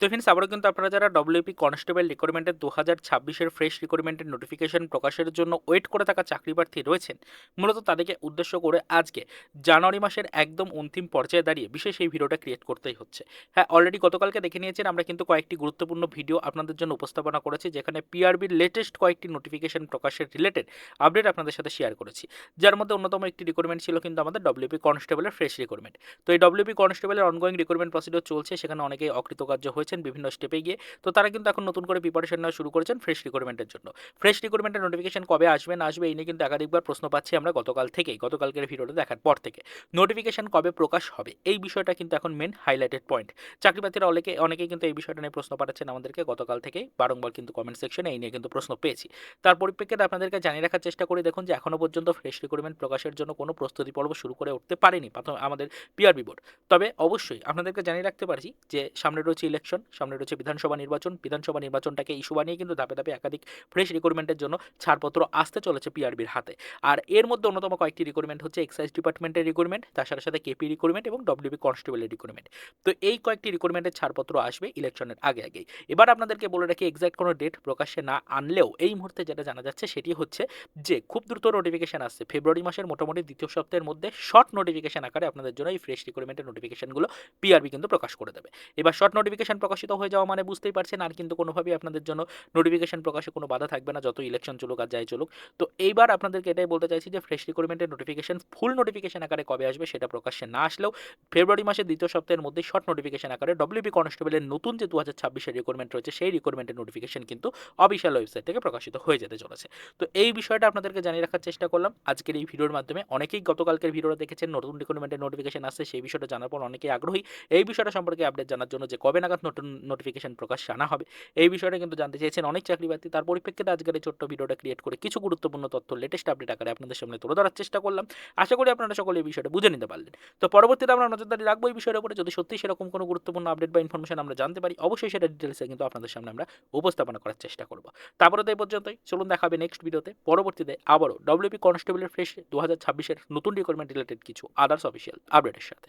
তো ফ্রেন্ডস আবারও কিন্তু আপনারা যারা ডব্লিউপি কনস্টেবল রিক্রুটমেন্টের দু হাজার ছাব্বিশের ফ্রেশ রিক্রুটমেন্টের নোটিফিকেশন প্রকাশের জন্য ওয়েট করে থাকা চাকরি প্রার্থী রয়েছেন, মূলত তাদেরকে উদ্দেশ্য করে আজকে জানুয়ারি মাসের একদম অন্তিম পর্যায়ে দাঁড়িয়ে বিশেষ এই ভিডিওটা ক্রিয়েট করতেই হচ্ছে। হ্যাঁ অলরেডি গতকালকে দেখে নিয়েছেন, আমরা কিন্তু কয়েকটি গুরুত্বপূর্ণ ভিডিও আপনাদের জন্য উপস্থাপনা করেছি, যেখানে পিআরবির লেটেস্ট কয়েকটি নোটিফিকেশন প্রকাশের রিলেটেড আপডেট আপনাদের সাথে শেয়ার করেছি। যার মধ্যে অন্যতম একটি রিক্রুটমেন্ট ছিল কিন্তু আমাদের ডব্লিউপি কনস্টেবলের ফ্রেশ রিক্রুটমেন্ট তো এই ডব্লিউপি কনস্টেবলের অনগোয়িং রিক্রুটমেন্ট প্রসিডিওর চলছে, সেখানে অনেকেই অকৃতকার্য হয়েছেন বিভিন্ন স্টেপে গিয়ে। তো তারা কিন্তু এখন নতুন করে প্রিপারেশন নেওয়া শুরু করেছেন ফ্রেশ রিক্রুটমেন্টের জন্য। ফ্রেশ রিক্রুটমেন্টের নোটিফিকেশন কবে আসবে, না আসবে, এই নিয়ে কিন্তু একাধিকবার প্রশ্ন পাচ্ছি আমরা গতকাল থেকেই, গতকালকের ভিডিওটা দেখার পর থেকে। নোটিফিকেশন কবে প্রকাশ হবে, এই বিষয়টা কিন্তু এখন মেন হাইলাইটেড পয়েন্ট চাকরিপ্রার্থীরা অনেকে অনেকেই কিন্তু এই বিষয়টা নিয়ে প্রশ্ন পাঠাচ্ছেন আমাদেরকে, গতকাল থেকে বারংবার কিন্তু কমেন্ট সেকশনে এই নিয়ে কিন্তু প্রশ্ন পেয়েছি। তার পরিপ্রেক্ষিতে আপনাদেরকে জানিয়ে রাখার চেষ্টা করে, দেখুন যে এখনও পর্যন্ত ফ্রেশ রিক্রুটমেন্ট প্রকাশের জন্য কোনো প্রস্তুতি পর্ব শুরু করে উঠতে পারেনি প্রথম আমাদের পিআরবি বোর্ড তবে অবশ্যই আপনাদেরকে জানিয়ে রাখতে পারি যে সামনে রয়েছে ইলেকশন সামনে রয়েছে বিধানসভা নির্বাচন। বিধানসভা নির্বাচনটাকে ইস্যু বানিয়ে কিন্তু ধাপে ধাপে একাধিক ফ্রেশ রিক্রুটমেন্টের জন্য ছাড়পত্র আসতে চলেছে পিআরবির হাতে। আর এর মধ্যে অন্যতম কয়েকটি রিক্রুটমেন্ট হচ্ছে এক্সাইজ ডিপার্টমেন্টের রিক্রুটমেন্ট তার সাথে সাথে কেপি রিক্রুটমেন্ট এবং ডব্লিউবি কনস্টেবলের রিক্রুটমেন্ট তো এই কয়েকটি রিক্রুটমেন্টের ছাড়পত্র আসবে ইলেকশনের আগে আগেই এবার আপনাদেরকে বলে রাখি এক্সাক্ট কোনো ডেট প্রকাশ্যে না আনলেও এই মুহূর্তে যেটা জানা যাচ্ছে সেটি হচ্ছে যে, খুব দ্রুত নোটিফিকেশন আসছে। ফেব্রুয়ারি মাসের মোটামুটি দ্বিতীয় সপ্তাহের মধ্যে শর্ট নোটিফিকেশন আকারে আপনাদের জন্য এই ফ্রেশ রিক্রুটমেন্টের নোটিফিকেশনগুলো পিআরবি কিন্তু প্রকাশ করে দেবে। এবার শর্ট নোটিফিকেশন প্রকাশিত হয়ে যাওয়া মানে বুঝতেই পারছেন। আর কিন্তু কোনোভাবেই আপনাদের জন্য নোটিফিকেশন প্রকাশে কোনো বাধা থাকবে না, যত ইলেকশন চলুক আর যাই চলুক। তো এইবার আপনাদেরকে এটাই বলতে চাইছি যে ফ্রেশ রিক্রুটমেন্টের নোটিফিকেশন ফুল নোটিফিকেশন আকারে কবে আসবে সেটা প্রকাশ্যে না আসলেও ফেব্রুয়ারি মাসের দ্বিতীয় সপ্তাহের মধ্যে শর্ট নোটিফিকেশন আকারে ডব্লিউবি কনস্টেবলের নতুন যে দু হাজার ছাব্বিশের রিক্রুটমেন্ট রয়েছে, সেই রিক্রুটমেন্টের নোটিফিকেশন কিন্তু অফিসিয়াল ওয়েবসাইট থেকে প্রকাশিত হয়ে যেতে চলেছে। তো এই বিষয়টা আপনাদেরকে জানিয়ে রাখার চেষ্টা করলাম। আজকের এই ভিডিওর মাধ্যমে অনেকেই গতকালকের ভিডিওটা দেখেছেন, নতুন রিক্রুটমেন্টের নোটিফিকেশন আসছে, সেই বিষয়টা জানার পর অনেকেই আগ্রহী। এই বিষয়টা সম্পর্কে আপডেট জানার জন্য যে কবে নাগাদ নতুন নোটিফিকেশন প্রকাশ্যে আনা হবে। এই বিষয়টা কিন্তু জানতে চেয়েছেন অনেক চাকরি প্রার্থী। তার পরিপ্রেক্ষিতে আজকের এই ছোট্ট ভিডিওটা ক্রিয়েট করে কিছু গুরুত্বপূর্ণ তথ্য লেটেস্ট আপডেট আকারে আপনাদের সামনে তুলে ধরার চেষ্টা করলাম। আশা করি আপনারা সকলে এই বিষয়টা বুঝে নিতে পারলেন। তো পরবর্তীতে আমরা নজরদারি রাখব এই বিষয়ের উপরে। যদি সত্যি সেরকম কোনো গুরুত্বপূর্ণ আপডেট বা ইনফরমেশন আমরা জানতে পারি, অবশ্যই সেটা ডিটেলসে কিন্তু আপনাদের সামনে আমরা উপস্থাপনা করার চেষ্টা করব। তারপরে তো এই পর্যন্তই। চলুন দেখাবে নেক্সট ভিডিওতে পরবর্তীতে আবারও ডব্লিউপি কনস্টেবলের ফ্রেশ দু হাজার ছাব্বিশের নতুন রিক্রুটমেন্ট রিলেটেড কিছু আদার্স অফিসিয়াল আপডেটের সাথে।